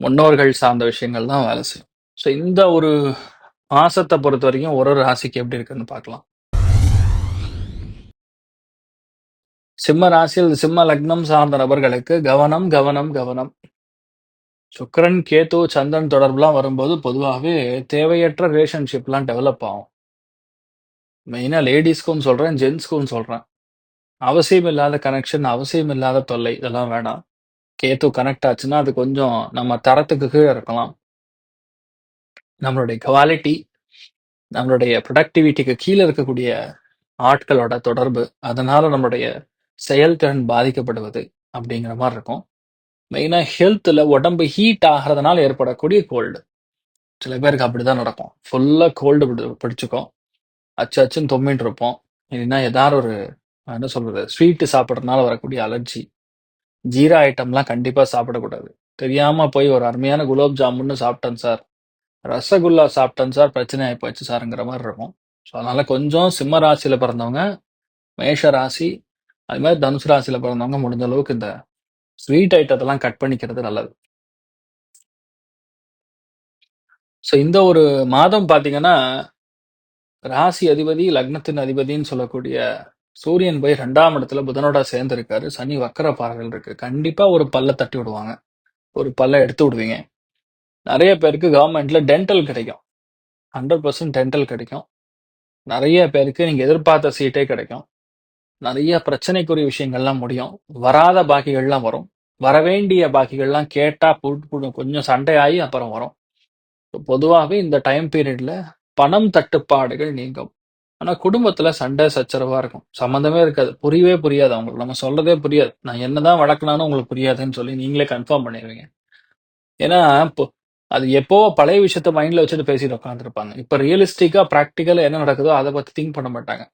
முன்னோர்கள் சார்ந்த விஷயங்கள் தான் வேலை செய்யும். ஸோ இந்த ஒரு மாசத்தை பொறுத்த வரைக்கும் ஒரு ஒரு ராசிக்கு எப்படி இருக்குன்னு பார்க்கலாம். சிம்ம ராசியில் சிம்ம லக்னம் சார்ந்த நபர்களுக்கு கவனம் கவனம் கவனம். சுக்கரன் கேது சந்திரன் தொடர்புலாம் வரும்போது பொதுவாகவே தேவையற்ற ரிலேஷன்ஷிப்லாம் டெவலப் ஆகும். மெயினா லேடிஸ்க்கும் சொல்றேன் ஜென்ஸ்க்கும் சொல்றேன். அவசியம் இல்லாத கனெக்ஷன் அவசியம் இல்லாத தொல்லை இதெல்லாம் வேணாம். கேத்து கனெக்ட் ஆச்சுன்னா அது கொஞ்சம் நம்ம தரத்துக்கு கீழே இருக்கலாம். நம்மளுடைய குவாலிட்டி நம்மளுடைய ப்ரொடக்டிவிட்டிக்கு கீழே இருக்கக்கூடிய ஆட்களோட தொடர்பு அதனால நம்மளுடைய செயல்திறன் பாதிக்கப்படுவது அப்படிங்கிற மாதிரி இருக்கும். மெயினாக ஹெல்த்தில் உடம்பு ஹீட் ஆகிறதுனால ஏற்படக்கூடிய கோல்டு சில பேருக்கு அப்படிதான் நடக்கும். ஃபுல்லாக கோல்டு பிடிச்சிக்கும். அச்சு அச்சுன்னு தொம்மிட்டு இருப்போம். இல்லைன்னா ஏதாவது ஒரு என்ன சொல்றது ஸ்வீட்டு சாப்பிட்றதுனால வரக்கூடிய அலர்ஜி ஜீரா ஐட்டம்லாம் கண்டிப்பாக சாப்பிடக்கூடாது. தெரியாம போய் ஒரு அருமையான குலோப் ஜாமுன்னு சாப்பிட்டேன் சார். ரசகுல்லா சாப்பிட்டேன் சார் பிரச்சனை ஆகி போச்சு சார்ங்கிற மாதிரி இருக்கும். ஸோ அதனால கொஞ்சம் சிம்ம ராசியில பிறந்தவங்க மேஷ ராசி அது மாதிரி தனுசு ராசியில பிறந்தவங்க முடிஞ்ச அளவுக்கு இந்த ஸ்வீட் ஐட்டத்தெல்லாம் கட் பண்ணிக்கிறது நல்லது. ஸோ இந்த ஒரு மாதம் பார்த்தீங்கன்னா ராசி அதிபதி லக்னத்தின் அதிபதின்னு சொல்லக்கூடிய சூரியன் போய் ரெண்டாம் இடத்துல புதனோட சேர்ந்து இருக்காரு சனி வக்கர பாறைகள் இருக்கு. கண்டிப்பா ஒரு பல்ல தட்டி விடுவாங்க. ஒரு பல்ல எடுத்து விடுவீங்க. நிறைய பேருக்கு கவர்மெண்ட்ல டென்டல் கிடைக்கும். ஹண்ட்ரட் பர்சன்ட் டென்டல் கிடைக்கும். நிறைய பேருக்கு நீங்க எதிர்பார்த்த சீட்டே கிடைக்கும். நிறைய பிரச்சனைக்குரிய விஷயங்கள்லாம் முடியும். வராத பாக்கிகள்லாம் வரும். வரவேண்டிய பாக்கிகள்லாம் கேட்டா போட்டு கொஞ்சம் சண்டையாகி அப்புறம் வரும். பொதுவாகவே இந்த டைம் பீரியட்ல பணம் தட்டுப்பாடுகள் நீங்கும். ஆனா குடும்பத்துல சண்டை சச்சரவா இருக்கும். சம்மந்தமே இருக்காது. புரியவே புரியாது அவங்களுக்கு. நம்ம சொல்றதே புரியாது. நான் என்னதான் வழக்கினாலும் உங்களுக்கு புரியாதுன்னு சொல்லி நீங்களே கன்ஃபார்ம் பண்ணிடுவீங்க ஏன்னா இப்போ அது எப்போ பழைய விஷயத்த மைண்ட்ல வச்சுட்டு பேசிட்டு உட்காந்துருப்பாங்க இப்ப ரியலிஸ்டிக்கா ப்ராக்டிக்கலா என்ன நடக்குதோ அதை பத்தி திங்க் பண்ண மாட்டாங்க.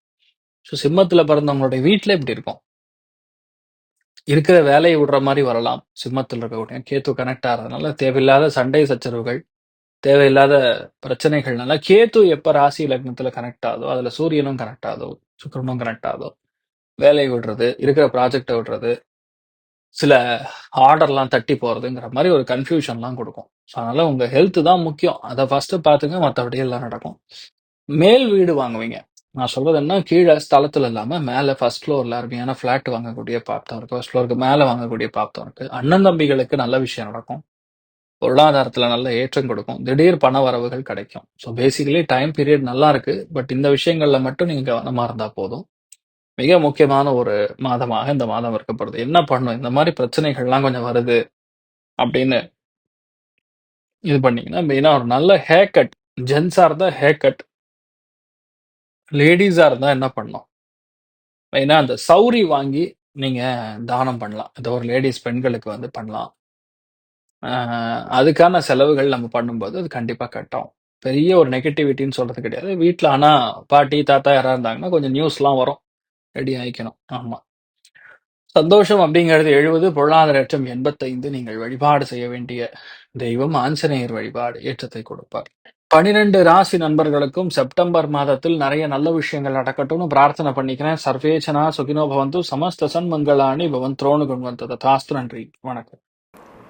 ஸோ சிம்மத்துல பிறந்தவங்களுடைய வீட்டுல இப்படி இருக்கும். இருக்கிற வேலையை விடுற மாதிரி வரலாம். சிம்மத்தில் இருக்கக்கூடிய கேத்து கனெக்ட் ஆகிறதுனால தேவையில்லாத சண்டை சச்சரவுகள் தேவையில்லாத பிரச்சனைகள்னால கேத்து எப்ப ராசி லக்னத்துல கனெக்ட் ஆகுதோ அதுல சூரியனும் கனெக்ட் ஆகுதோ சுக்கரனும் கனெக்ட் ஆகுதோ வேலையை விடுறது இருக்கிற ப்ராஜெக்டை விடுறது சில ஆர்டர்லாம் தட்டி போறதுங்கிற மாதிரி ஒரு கன்ஃபியூஷன்லாம் கொடுக்கும். ஸோ அதனால உங்க ஹெல்த் தான் முக்கியம். அதை ஃபர்ஸ்ட் பார்த்துங்க மற்றபடி எல்லாம் நடக்கும். மேல் வீடு வாங்குவீங்க. நான் சொல்றது என்ன? கீழே ஸ்தலத்துல இல்லாம மேல ஃபர்ஸ்ட் ஃப்ளோர்ல அருமையான ஃபிளாட் வாங்கக்கூடிய பாப்தம் இருக்கு. ஃபர்ஸ்ட் ஃப்ளோருக்கு மேல வாங்கக்கூடிய பாப்தம் இருக்கு. அண்ணன் தம்பிகளுக்கு நல்ல விஷயம் நடக்கும். பொருளாதாரத்துல நல்ல ஏற்றம் கொடுக்கும். திடீர் பண வரவுகள் கிடைக்கும். ஸோ பேசிக்கலி டைம் பீரியட் நல்லா இருக்கு. பட் இந்த விஷயங்கள்ல மட்டும் நீங்க கவனமா இருந்தா போதும். மிக முக்கியமான ஒரு மாதமாக இந்த மாதம் இருக்கப்படுது. என்ன பண்ணும்? இந்த மாதிரி பிரச்சனைகள்லாம் கொஞ்சம் வருது அப்படின்னு இது பண்ணீங்கன்னா மெயினாக ஒரு நல்ல ஹேர் கட் ஜென்ஸாக இருந்தால் ஹேர் கட் லேடிஸாக இருந்தால் என்ன பண்ணணும்? மெயினாக அந்த சௌரி வாங்கி நீங்கள் தானம் பண்ணலாம். ஏதோ ஒரு லேடிஸ் பெண்களுக்கு வந்து பண்ணலாம். அதுக்கான செலவுகள் நம்ம பண்ணும்போது அது கண்டிப்பா கட்டும் பெரிய ஒரு நெகட்டிவிட்டின்னு சொல்றது கிடையாது. வீட்டில் ஆனா பாட்டி தாத்தா யாரா இருந்தாங்கன்னா கொஞ்சம் நியூஸ்லாம் வரும். ரெடி ஆயிக்கணும். ஆமா. சந்தோஷம் அப்படிங்கிறது எழுபது பொருளாதார லட்சம் எண்பத்தைந்து. நீங்கள் வழிபாடு செய்ய வேண்டிய தெய்வம் ஆஞ்சநேயர் வழிபாடு ஏற்றத்தை கொடுப்பார். பனிரெண்டு ராசி நண்பர்களுக்கும் செப்டம்பர் மாதத்தில் நிறைய நல்ல விஷயங்கள் நடக்கட்டும்னு பிரார்த்தனை பண்ணிக்கிறேன். சர்வேச்சனா சுகினோ பவந்து சமஸ்த சன்மங்களாணி பவன் துரோணு வந்தது தாஸ்து நன்றி. வணக்கம்.